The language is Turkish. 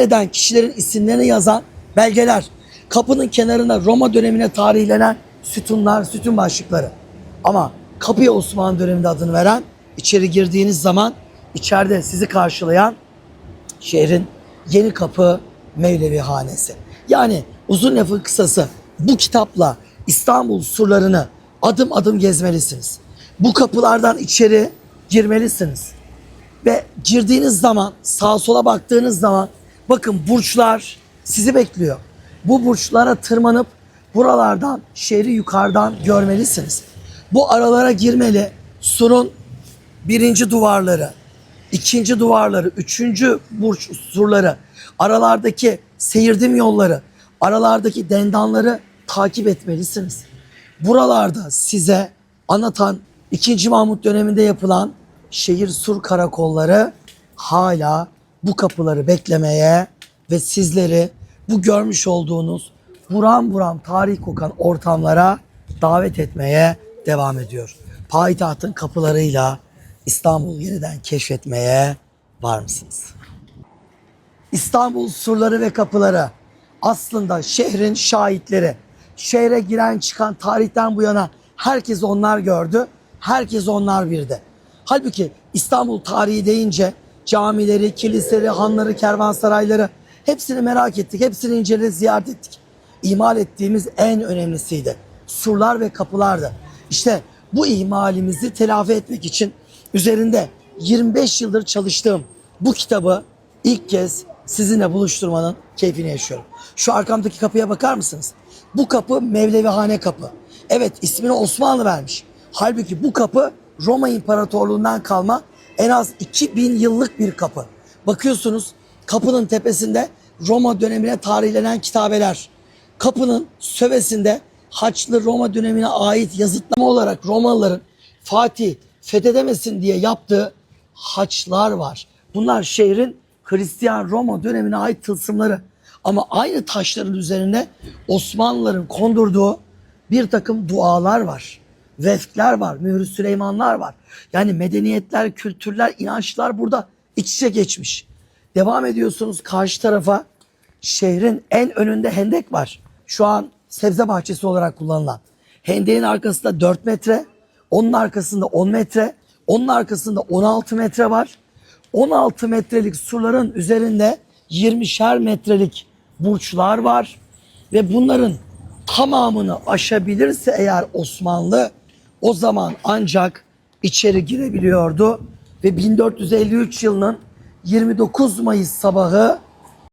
eden kişilerin isimlerini yazan belgeler. Kapının kenarına Roma dönemine tarihlenen sütunlar, sütun başlıkları. Ama kapıya Osmanlı döneminde adını veren içeri girdiğiniz zaman içeride sizi karşılayan şehrin yeni kapı Mevlevi Hanesi. Yani uzun lafın kısası bu kitapla İstanbul surlarını adım adım gezmelisiniz. Bu kapılardan içeri girmelisiniz. Ve girdiğiniz zaman sağa sola baktığınız zaman bakın burçlar sizi bekliyor. Bu burçlara tırmanıp buralardan şehri yukarıdan görmelisiniz. Bu aralara girmeli. Surun birinci duvarları, ikinci duvarları, üçüncü burç surları, aralardaki seyirdim yolları, aralardaki dendanları takip etmelisiniz. Buralarda size anlatan 2. Mahmut döneminde yapılan şehir sur karakolları hala bu kapıları beklemeye ve sizleri bu görmüş olduğunuz buram buram tarih kokan ortamlara davet etmeye devam ediyor. Payitahtın kapılarıyla İstanbul yeniden keşfetmeye var mısınız? İstanbul surları ve kapıları aslında şehrin şahitleri. Şehre giren çıkan tarihten bu yana herkes onlar gördü. Herkes onlar bildi. Halbuki İstanbul tarihi deyince camileri, kiliseleri, hanları, kervansarayları hepsini merak ettik. Hepsini inceledik, ziyaret ettik. İmal ettiğimiz en önemlisiydi. Surlar ve kapılardı. İşte bu ihmalimizi telafi etmek için üzerinde 25 yıldır çalıştığım bu kitabı ilk kez sizinle buluşturmanın keyfini yaşıyorum. Şu arkamdaki kapıya bakar mısınız? Bu kapı Mevlevihane kapı. Evet ismini Osmanlı vermiş. Halbuki bu kapı Roma İmparatorluğundan kalma en az 2000 yıllık bir kapı. Bakıyorsunuz kapının tepesinde Roma dönemine tarihlenen kitabeler. Kapının sövesinde Haçlı Roma dönemine ait yazıtlama olarak Romalıların Fatih fethedemesin diye yaptığı haçlar var. Bunlar şehrin Hristiyan Roma dönemine ait tılsımları. Ama aynı taşların üzerine Osmanlıların kondurduğu bir takım dualar var. Vefkler var, mührü Süleymanlar var. Yani medeniyetler, kültürler, inançlar burada iç içe geçmiş. Devam ediyorsunuz karşı tarafa şehrin en önünde hendek var. Şu an sebze bahçesi olarak kullanılan. Hendeğin arkasında 4 metre, onun arkasında 10 metre, onun arkasında 16 metre var. 16 metrelik surların üzerinde 20'şer metrelik burçlar var. Ve bunların tamamını aşabilirse eğer Osmanlı o zaman ancak içeri girebiliyordu. Ve 1453 yılının 29 Mayıs sabahı